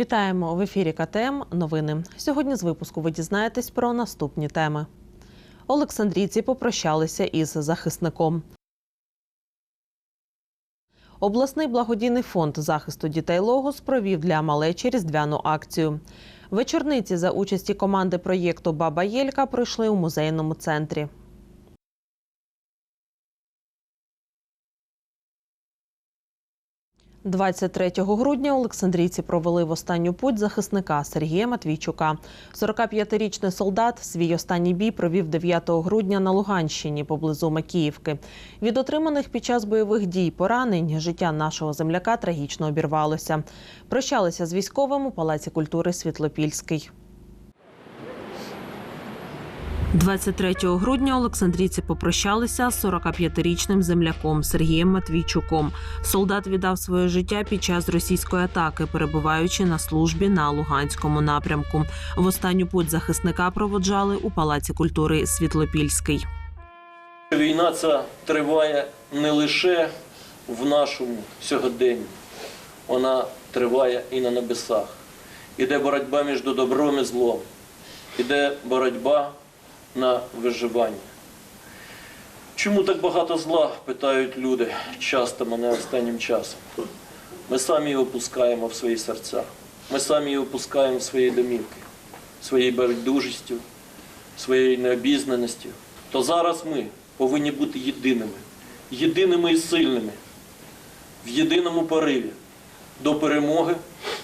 Вітаємо в ефірі КТМ. Новини. Сьогодні з випуску ви дізнаєтесь про наступні теми. Олександрійці попрощалися із захисником. Обласний благодійний фонд захисту дітей Логос провів для малечі різдвяну акцію. Вечорниці за участі команди проєкту Баба Єлька пройшли у музейному центрі. – 23 грудня Олександрійці провели в останню путь захисника Сергія Матвійчука. 45-річний солдат свій останній бій провів 9 грудня на Луганщині поблизу Макіївки. Від отриманих під час бойових дій поранень життя нашого земляка трагічно обірвалося. Прощалися з військовим у Палаці культури Світлопільський. 23 грудня Олександрійці попрощалися з 45-річним земляком Сергієм Матвійчуком. Солдат віддав своє життя під час російської атаки, перебуваючи на службі на Луганському напрямку. В останню путь захисника проводжали у Палаці культури Світлопільський. Війна ця триває не лише в нашому сьогоденні, вона триває і на небесах. Іде боротьба між добром і злом, іде боротьба на виживання. Чому так багато зла, питають люди часто мене останнім часом. Ми самі його пускаємо в свої серця, ми самі його пускаємо в свої домівки, своєю байдужістю, своєю необізнаністю. То зараз ми повинні бути єдиними, єдиними і сильними, в єдиному пориві до перемоги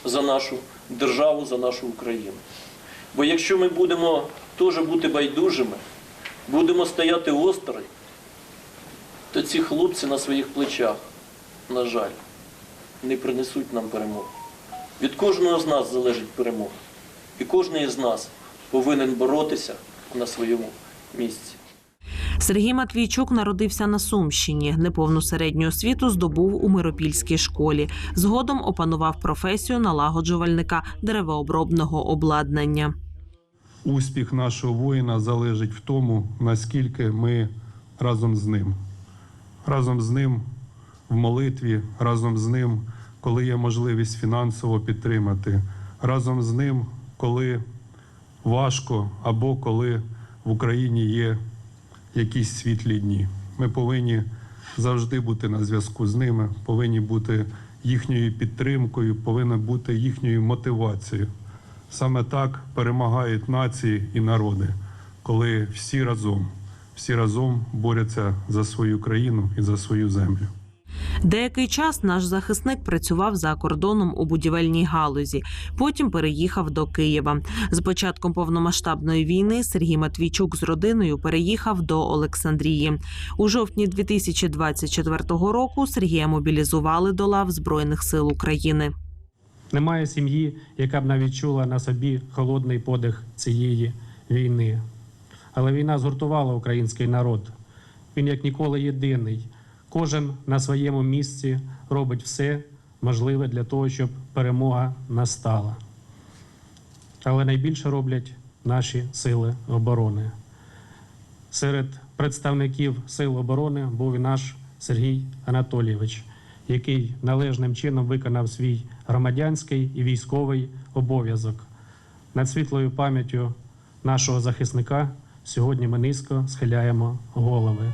за нашу державу, за нашу Україну. Бо якщо ми будемо теж бути байдужими, будемо стояти осторонь, то ці хлопці на своїх плечах, на жаль, не принесуть нам перемогу. Від кожного з нас залежить перемога. І кожен з нас повинен боротися на своєму місці. Сергій Матвійчук народився на Сумщині. Неповну середню освіту здобув у Миропільській школі. Згодом опанував професію налагоджувальника деревообробного обладнання. Успіх нашого воїна залежить в тому, наскільки ми разом з ним. Разом з ним в молитві, разом з ним, коли є можливість фінансово підтримати, разом з ним, коли важко або коли в Україні є якісь світлі дні. Ми повинні завжди бути на зв'язку з ними, повинні бути їхньою підтримкою, повинна бути їхньою мотивацією. Саме так перемагають нації і народи, коли всі разом, всі разом борються за свою країну і за свою землю. Деякий час наш захисник працював за кордоном у будівельній галузі. Потім переїхав до Києва. З початком повномасштабної війни Сергій Матвійчук з родиною переїхав до Олександрії. У жовтні 2024 року Сергія мобілізували до лав Збройних сил України. Немає сім'ї, яка б навіть чула на собі холодний подих цієї війни. Але війна згуртувала український народ. Він як ніколи єдиний. Кожен на своєму місці робить все можливе для того, щоб перемога настала. Але найбільше роблять наші сили оборони. Серед представників сил оборони був і наш Сергій Анатолійович, який належним чином виконав свій громадянський і військовий обов'язок. Над світлою пам'яттю нашого захисника сьогодні ми низько схиляємо голови.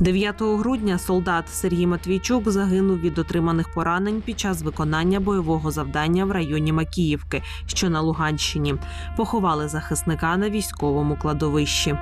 9 грудня солдат Сергій Матвійчук загинув від отриманих поранень під час виконання бойового завдання в районі Макіївки, що на Луганщині. Поховали захисника на військовому кладовищі.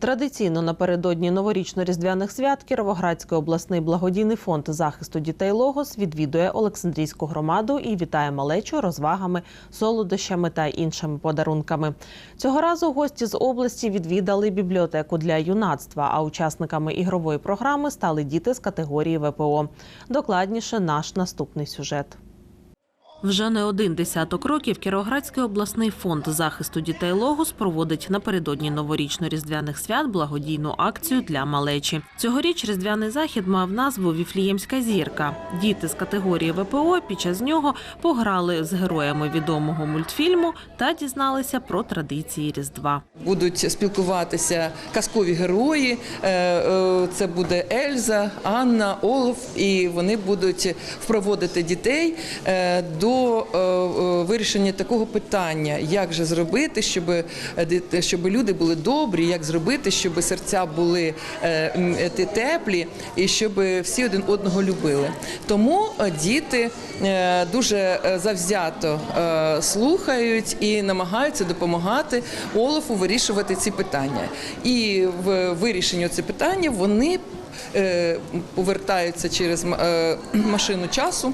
Традиційно напередодні новорічно-різдвяних свят Кіровоградський обласний благодійний фонд захисту дітей Логос відвідує Олександрійську громаду і вітає малечу розвагами, солодощами та іншими подарунками. Цього разу гості з області відвідали бібліотеку для юнацтва. А учасниками ігрової програми стали діти з категорії ВПО. Докладніше наш наступний сюжет. Вже не один десяток років Кіровоградський обласний фонд захисту дітей Логос проводить напередодні новорічно-різдвяних свят благодійну акцію для малечі. Цьогоріч різдвяний захід мав назву Віфліємська зірка. Діти з категорії ВПО під час нього пограли з героями відомого мультфільму та дізналися про традиції Різдва. Будуть спілкуватися казкові герої. Е, е, Це буде Ельза, Анна, Олаф, і вони будуть впроводити дітей е, до е, е, вирішення такого питання, як же зробити, щоб, е, щоб люди були добрі, як зробити, щоб серця були теплі і щоб всі один одного любили. Тому діти дуже завзято слухають і намагаються допомагати Олафу вирішувати ці питання. І в вирішенні цих питання вони повертаються через машину часу.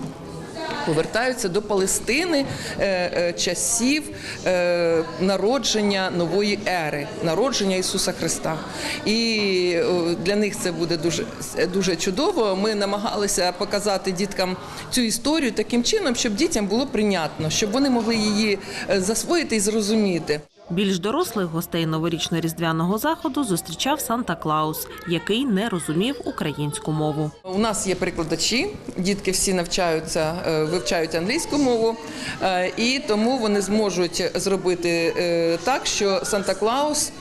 Повертаються до Палестини е, е, часів е, народження нової ери, народження Ісуса Христа. І для них це буде дуже, дуже чудово. Ми намагалися показати діткам цю історію таким чином, щоб дітям було прийнятно, щоб вони могли її засвоїти і зрозуміти. Більш дорослих гостей новорічно-різдвяного заходу зустрічав Санта Клаус, який не розумів українську мову. У нас є перекладачі, дітки всі навчаються, е, вивчають англійську мову, е, і тому вони зможуть зробити е, так, що Санта Клаус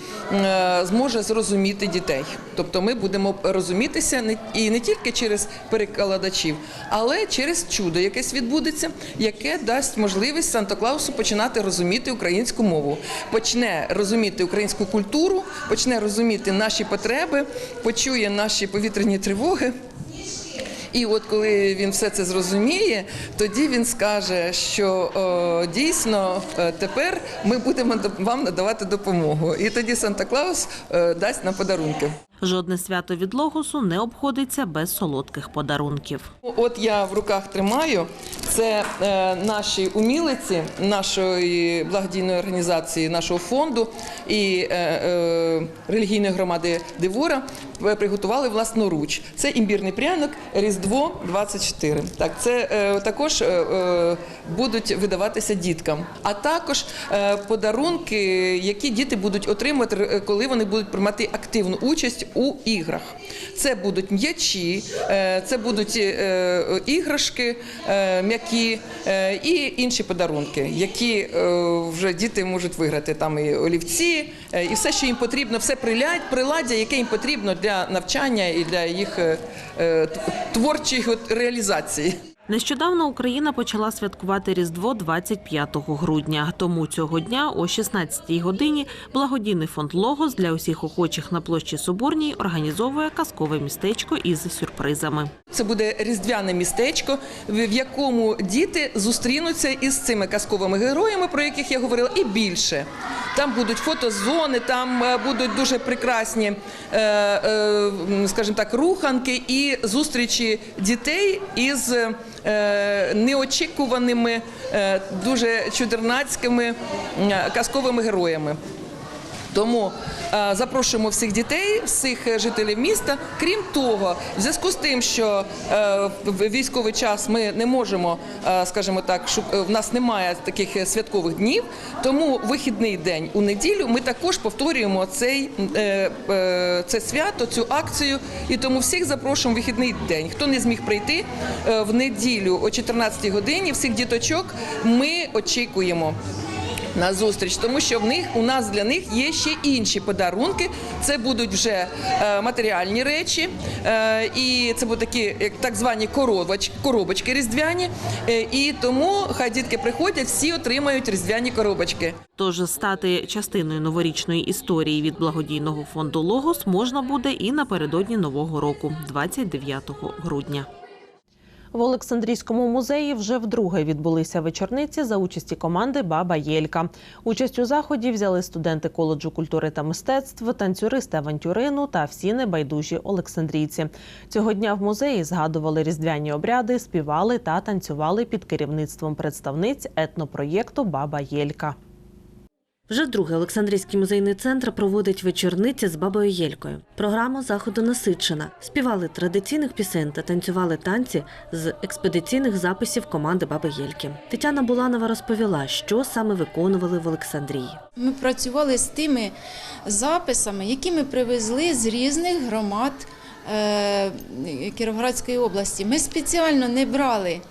зможе зрозуміти дітей. Тобто ми будемо розумітися і не тільки через перекладачів, але через чудо, якесь відбудеться, яке дасть можливість Санта Клаусу починати розуміти українську мову, почне розуміти українську культуру, почне розуміти наші потреби, почує наші повітряні тривоги. І от коли він все це зрозуміє, тоді він скаже, що о, дійсно е, тепер ми будемо вам надавати допомогу. І тоді Санта Клаус о, дасть нам подарунки. Жодне свято від Логосу не обходиться без солодких подарунків. От я в руках тримаю. Це е, наші умілиці нашої благодійної організації, нашого фонду і е, е, релігійної громади Дивора приготували власноруч. Це імбірний пряник Різдво 24. Так, це також будуть видаватися діткам. А також подарунки, які діти будуть отримувати, е, коли вони будуть приймати активну участь у іграх. Це будуть м'ячі, е, це будуть е, іграшки е, м'які і інші подарунки, які вже діти можуть виграти. Там і олівці, і все, що їм потрібно, все приладдя, яке їм потрібно для навчання і для їх творчої реалізації. Нещодавно Україна почала святкувати Різдво 25 грудня. Тому цього дня о 16-й годині благодійний фонд Логос для усіх охочих на площі Соборній організовує казкове містечко із сюрпризами. Це буде різдвяне містечко, в якому діти зустрінуться із цими казковими героями, про яких я говорила, і більше. Там будуть фотозони, там е, будуть дуже прекрасні, е, е, скажімо так, руханки і зустрічі дітей із неочікуваними, е, дуже чудернацькими е, казковими героями. Тому е, запрошуємо всіх дітей, всіх е, жителів міста. Крім того, в зв'язку з тим, що е, в військовий час ми не можемо, е, скажімо так, шу- е, в нас немає таких святкових днів. Тому вихідний день у неділю ми також повторюємо цей це свято, цю акцію. І тому всіх запрошуємо вихідний день. Хто не зміг прийти в неділю о 14 годині, всіх діточок ми очікуємо на зустріч, тому що в них у нас для них є ще інші подарунки. Це будуть вже е, матеріальні речі, е, і це будуть такі так звані коробоч, коробочки різдвяні. Е, і тому хай дітки приходять, всі отримають різдвяні коробочки. Тож стати частиною новорічної історії від благодійного фонду Логос можна буде і напередодні нового року, 29 грудня. В Олександрійському музеї вже вдруге відбулися вечорниці за участі команди Баба Єлька. Участь у заході взяли студенти коледжу культури та мистецтв, танцюристи авантюрину та всі небайдужі олександрійці. Цього дня в музеї згадували різдвяні обряди, співали та танцювали під керівництвом представниць етнопроєкту Баба Єлька. Вже вдруге Олександрійський музейний центр проводить вечорниці з бабою Єлькою. Програма заходу насичена. Співали традиційних пісень та танцювали танці з експедиційних записів команди Баби Єльки. Тетяна Буланова розповіла, що саме виконували в Олександрії. Ми працювали з тими записами, які ми привезли з різних громад е, Кіровоградської області. Ми спеціально не брали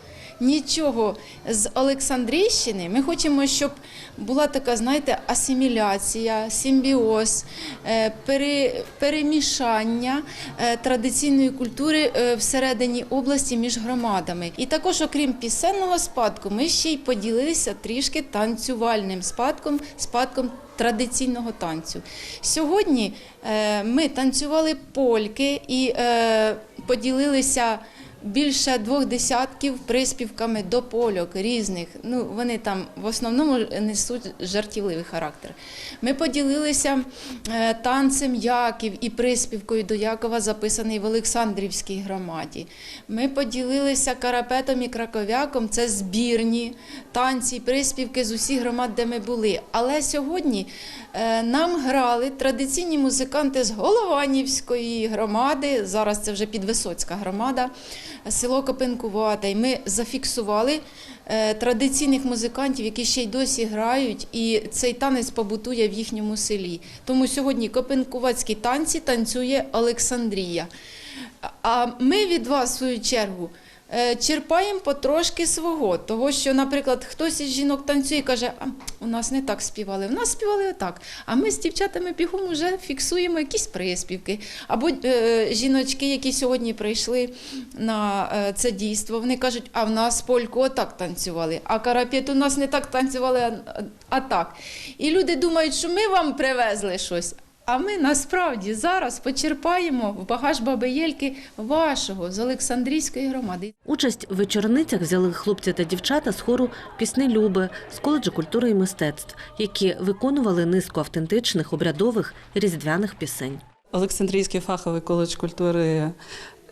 нічого з Олександрійщини. Ми хочемо, щоб була така, знаєте, асиміляція, симбіоз, е, перемішання е, традиційної культури е, всередині області між громадами. І також, окрім пісенного спадку, ми ще й поділилися трішки танцювальним спадком, спадком традиційного танцю. Сьогодні ми танцювали польки і поділилися. Більше двох десятків приспівками до польок різних. Ну вони там в основному несуть жартівливий характер. Ми поділилися е, танцем Яків і приспівкою до Якова, записаний в Олександрівській громаді. Ми поділилися карапетом і краковяком. Це збірні танці, приспівки з усіх громад, де ми були. Але сьогодні е, нам грали традиційні музиканти з Голованівської громади. Зараз це вже Підвисоцька громада, село Копенкувате. І ми зафіксували е, традиційних музикантів, які ще й досі грають, і цей танець побутує в їхньому селі. Тому сьогодні копенкувацькі танці танцює Олександрія. А ми від вас, в свою чергу, черпаємо потрошки свого. Того, що, наприклад, хтось із жінок танцює і каже, а у нас не так співали, у нас співали отак. А ми з дівчатами бігом вже фіксуємо якісь приспівки. Або е, жіночки, які сьогодні прийшли на е, це дійство, вони кажуть, а в нас польку отак танцювали, а карапет у нас не так танцювали, а так. І люди думають, що ми вам привезли щось. А ми насправді зараз почерпаємо в багаж баби Єльки вашого з Олександрійської громади. Участь в вечорницях взяли хлопці та дівчата з хору Пісни Люби з коледжу культури і мистецтв, які виконували низку автентичних обрядових різдвяних пісень. Олександрійський фаховий коледж культури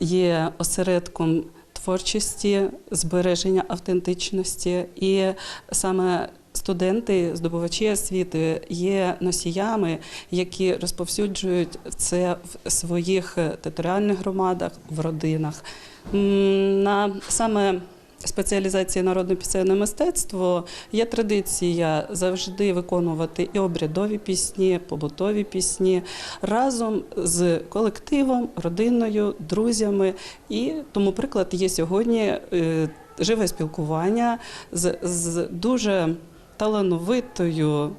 є осередком творчості, збереження автентичності, і саме студенти, здобувачі освіти є носіями, які розповсюджують це в своїх територіальних громадах, в родинах. На саме спеціалізації народне пісенне мистецтво є традиція завжди виконувати і обрядові пісні, побутові пісні разом з колективом, родиною, друзями. І тому приклад є сьогодні е, живе спілкування з, з дуже талановитою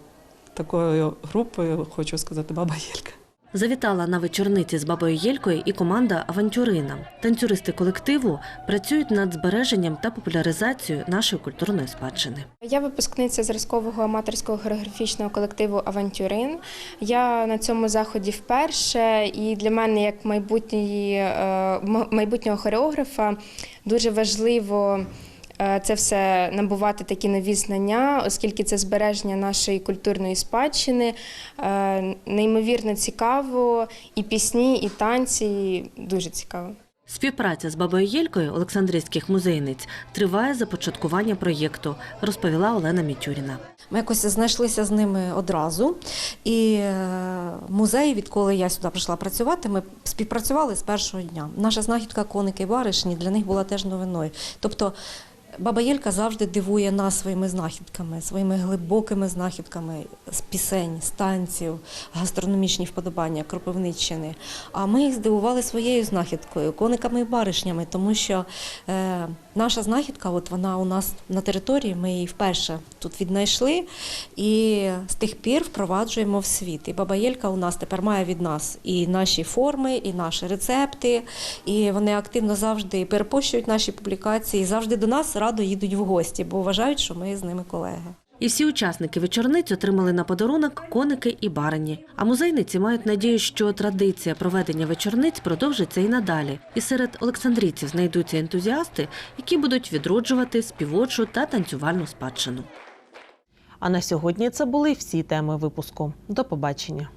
такою групою, хочу сказати, баба Єлька. Завітала на вечорниці з бабою Єлькою і команда Авантюрина. Танцюристи колективу працюють над збереженням та популяризацією нашої культурної спадщини. Я випускниця зразкового аматорського хореографічного колективу Авантюрин. Я на цьому заході вперше, і для мене, як майбутньої, е, майбутнього хореографа, дуже важливо. Е, Це все набувати такі нові знання, оскільки це збереження нашої культурної спадщини. Е, Неймовірно цікаво, і пісні, і танці дуже цікаво. Співпраця з бабою Єлькою Олександрійських музейниць триває започаткування проєкту, розповіла Олена Мітюріна. Ми якось знайшлися з ними одразу. І е, музей, відколи я сюди прийшла працювати, ми співпрацювали з першого дня. Наша знахідка коники і баришні для них була теж новиною. Тобто Баба Єлька завжди дивує нас своїми знахідками, своїми глибокими знахідками з пісень, з танців, гастрономічні вподобання Кропивниччини. А ми їх здивували своєю знахідкою, кониками і баришнями, тому що е, наша знахідка, от вона у нас на території, ми її вперше тут віднайшли і з тих пір впроваджуємо в світ. І Баба Єлька у нас тепер має від нас і наші форми, і наші рецепти, і вони активно завжди перепощують наші публікації, завжди до нас радо їдуть в гості, бо вважають, що ми з ними колеги. І всі учасники вечорниць отримали на подарунок коники і барані. А музейниці мають надію, що традиція проведення вечорниць продовжиться і надалі. І серед олександрійців знайдуться ентузіасти, які будуть відроджувати співочу та танцювальну спадщину. А на сьогодні це були всі теми випуску. До побачення.